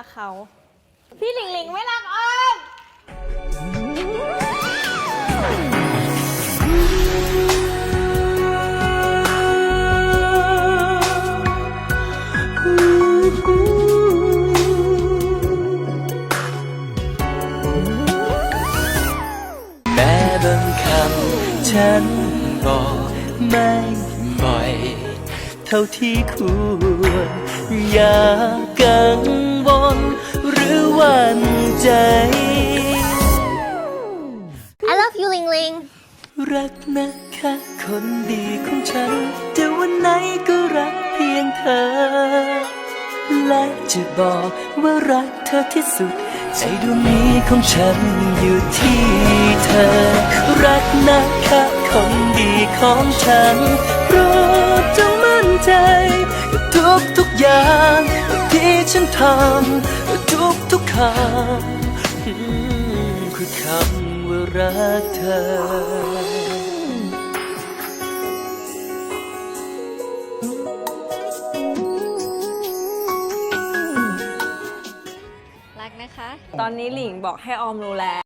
รักเขา พี่หลิงหลิงไม่รักอ้อมแม้บางคำฉันบอกไม่บ่อย เท่าที่ควรอย่ากัง you ลิงลิง รักนะคะคนดีของฉันจะวันไหนก็รักเพียงเธอ และจะบอกว่ารักเธอที่สุด ใจดวงนี้ของฉันอยู่ที่เธอ รักนะคะคนดีของฉันโปรดจงมั่นใจกับทุกทุกๆอย่างที่ฉันทำทุกทุกๆคำ คือคำว่ารักเธอรักนะคะตอนนี้หลิงบอกให้ออมรู้แล้ว